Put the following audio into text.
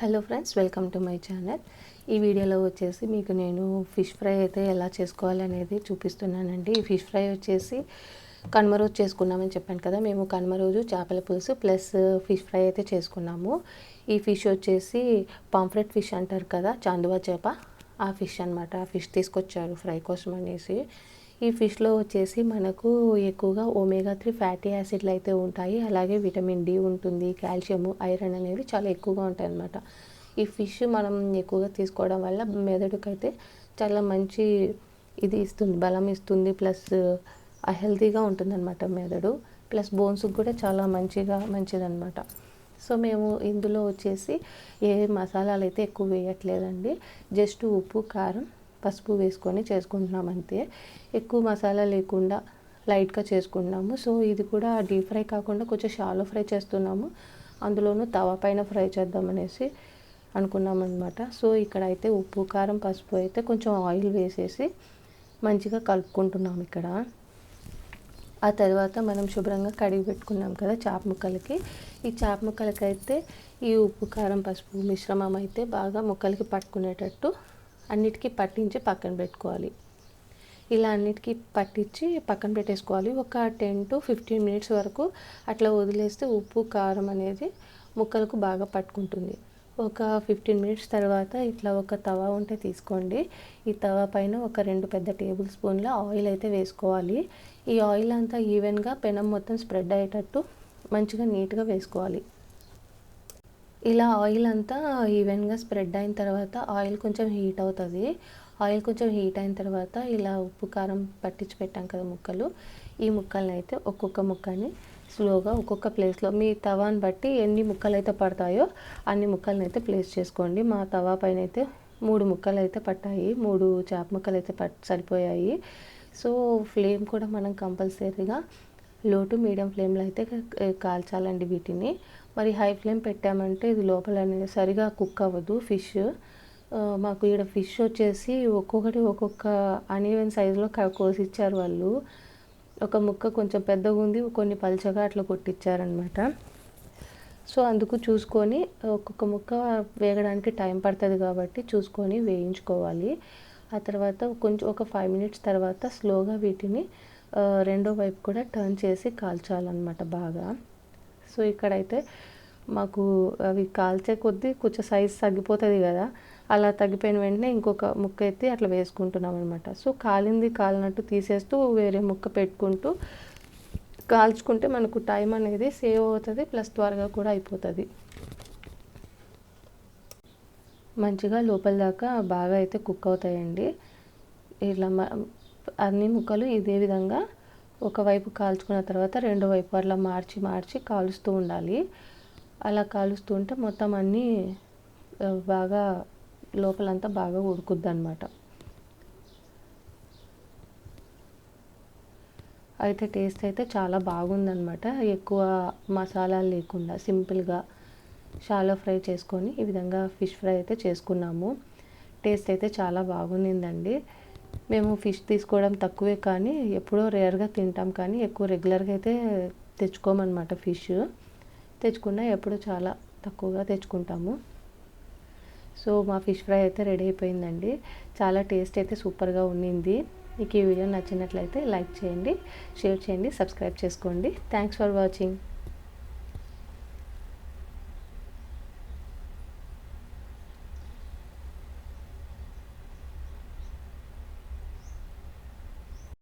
Hello friends welcome to my channel ఈ వీడియోలో వచ్చేసి మీకు నేను ఫిష్ ఫ్రై అయితే ఎలా చేసుకోవాలనేది చూపిస్తున్నానండి. ఈ ఫిష్ ఫ్రై వచ్చేసి కనుమ రోజు చేసుకున్నామని చెప్పాను కదా మేము కనుమ రోజు చేపల పులుసు ప్లస్ ఫిష్ ఫ్రై అయితే చేసుకున్నాము. ఈ ఫిష్ వచ్చేసి పాంఫ్రెట్ ఫిష్ అంటారు కదా చాందువా చేప ఆ ఫిష్ అనమాట ఆ ఫిష్ తీసుకొచ్చారు ఫ్రై కోసం అనేసి. ఈ ఫిష్లో వచ్చేసి మనకు ఎక్కువగా ఒమేగా త్రీ ఫ్యాటీ యాసిడ్లు అయితే ఉంటాయి. అలాగే విటమిన్ డి ఉంటుంది కాల్షియము ఐరన్ అనేవి చాలా ఎక్కువగా ఉంటాయి అన్నమాట ఈ ఫిష్ మనం ఎక్కువగా తీసుకోవడం వల్ల మెదడుకైతే చాలా మంచి ఇది ఇస్తుంది బలం ఇస్తుంది ప్లస్ హెల్తీగా ఉంటుందన్నమాట మెదడు. ప్లస్ బోన్స్కి కూడా చాలా మంచిగా మంచిదన్నమాట. సో మేము ఇందులో వచ్చేసి ఏ మసాలాలు అయితే ఎక్కువ వేయట్లేదండి జస్ట్ ఉప్పు కారం పసుపు వేసుకొని చేసుకుంటున్నాం అంతే. ఎక్కువ మసాలా లేకుండా లైట్గా చేసుకుంటున్నాము. సో ఇది కూడా డీప్ ఫ్రై కాకుండా కొంచెం షాలో ఫ్రై చేస్తున్నాము. అందులోనూ తవా పైన ఫ్రై చేద్దామనేసి అనుకున్నాం అనమాట సో ఇక్కడ అయితే ఉప్పు కారం పసుపు అయితే కొంచెం ఆయిల్ వేసేసి మంచిగా కలుపుకుంటున్నాం ఇక్కడ. ఆ తర్వాత మనం శుభ్రంగా కడిగి పెట్టుకున్నాం కదా చాప ముక్కలకి. ఈ చాప ముక్కలకైతే ఈ ఉప్పు కారం పసుపు మిశ్రమం అయితే బాగా ముక్కలకి పట్టుకునేటట్టు అన్నిటికీ పట్టించి పక్కన పెట్టుకోవాలి. ఇలా అన్నిటికీ పట్టించి పక్కన పెట్టేసుకోవాలి. ఒక టెన్ టు ఫిఫ్టీన్ మినిట్స్ వరకు అట్లా వదిలేస్తే ఉప్పు కారం అనేది ముక్కలకు బాగా పట్టుకుంటుంది. ఒక ఫిఫ్టీన్ మినిట్స్ తర్వాత ఇట్లా ఒక తవా ఉంటే తీసుకోండి. ఈ తవా పైన ఒక రెండు పెద్ద టేబుల్ స్పూన్ల ఆయిల్ అయితే వేసుకోవాలి. ఈ ఆయిల్ అంతా ఈవెన్గా పెనం మొత్తం స్ప్రెడ్ అయ్యేటట్టు మంచిగా నీట్గా వేసుకోవాలి. ఇలా ఆయిల్ అంతా ఈవెన్గా స్ప్రెడ్ అయిన తర్వాత ఆయిల్ కొంచెం హీట్ అవుతుంది. ఆయిల్ కొంచెం హీట్ అయిన తర్వాత ఇలా ఉప్పు కారం పట్టించి పెట్టాం కదా ముక్కలు. ఈ ముక్కల్ని అయితే ఒక్కొక్క ముక్కని స్లోగా ఒక్కొక్క ప్లేస్లో మీ తవాని బట్టి ఎన్ని ముక్కలు అయితే పడతాయో అన్ని ముక్కలను అయితే ప్లేస్ చేసుకోండి. మా తవా పైన అయితే మూడు ముక్కలు అయితే పట్టాయి. మూడు చేప ముక్కలు అయితే పట్ సరిపోయాయి. సో ఫ్లేమ్ కూడా మనం కంపల్సరీగా లో టు మీడియం ఫ్లేమ్లో అయితే కాల్చాలండి వీటిని. మరి హై ఫ్లేమ్ పెట్టామంటే ఇది లోపల అనేది సరిగా కుక్ అవ్వదు ఫిష్. మాకు ఇక్కడ ఫిష్ వచ్చేసి ఒక్కొక్కటి ఒక్కొక్క అనీవెన్ సైజులో కోసి ఇచ్చారు వాళ్ళు. ఒక ముక్క కొంచెం పెద్దగా ఉంది కొన్ని పలచగా అట్లా కొట్టించారనమాట సో అందుకు చూసుకొని ఒక్కొక్క ముక్క వేగడానికి టైం పడుతుంది కాబట్టి చూసుకొని వేయించుకోవాలి. ఆ తర్వాత కొంచెం ఒక ఫైవ్ మినిట్స్ తర్వాత స్లోగా వీటిని రెండో వైపు కూడా టర్న్ చేసి కాల్చాలన్నమాట బాగా. సో ఇక్కడైతే మాకు అవి కాల్చే కొద్దీ కొంచెం సైజ్ తగ్గిపోతుంది కదా. అలా తగ్గిపోయిన వెంటనే ఇంకొక ముక్క ఎత్తి అట్లా వేసుకుంటున్నాం అనమాట సో కాలింది కాలినట్టు తీసేస్తూ వేరే ముక్క పెట్టుకుంటూ కాల్చుకుంటే మనకు టైం అనేది సేవ్ అవుతుంది ప్లస్ త్వరగా కూడా అయిపోతుంది. మంచిగా లోపల దాకా బాగా అయితే కుక్ అవుతాయండి. ఇట్లా అన్ని ముక్కలు ఇదే విధంగా ఒకవైపు కాల్చుకున్న తర్వాత రెండో వైపు అలా మార్చి మార్చి కాలుస్తూ ఉండాలి. అలా కాలుస్తూ ఉంటే మొత్తం అన్నీ బాగా లోపలంతా బాగా ఉడుకుద్ది అనమాట అయితే టేస్ట్ అయితే చాలా బాగుందనమాట ఎక్కువ మసాలాలు లేకుండా సింపుల్గా షాలో ఫ్రై చేసుకొని ఈ విధంగా ఫిష్ ఫ్రై అయితే చేసుకున్నాము. టేస్ట్ అయితే చాలా బాగుండిందండి. మేము ఫిష్ తీసుకోవడం తక్కువే కానీ ఎప్పుడో రేర్గా తింటాం కానీ ఎక్కువ రెగ్యులర్గా అయితే తెచ్చుకోమన్నమాట ఫిష్. తెచ్చుకున్నా ఎప్పుడో చాలా తక్కువగా తెచ్చుకుంటాము. సో మా ఫిష్ ఫ్రై అయితే రెడీ అయిపోయిందండి. చాలా టేస్ట్ అయితే సూపర్గా ఉండింది మీకు ఈ వీడియో నచ్చినట్లయితే లైక్ చేయండి షేర్ చేయండి సబ్స్క్రైబ్ చేసుకోండి. Thanks for watching.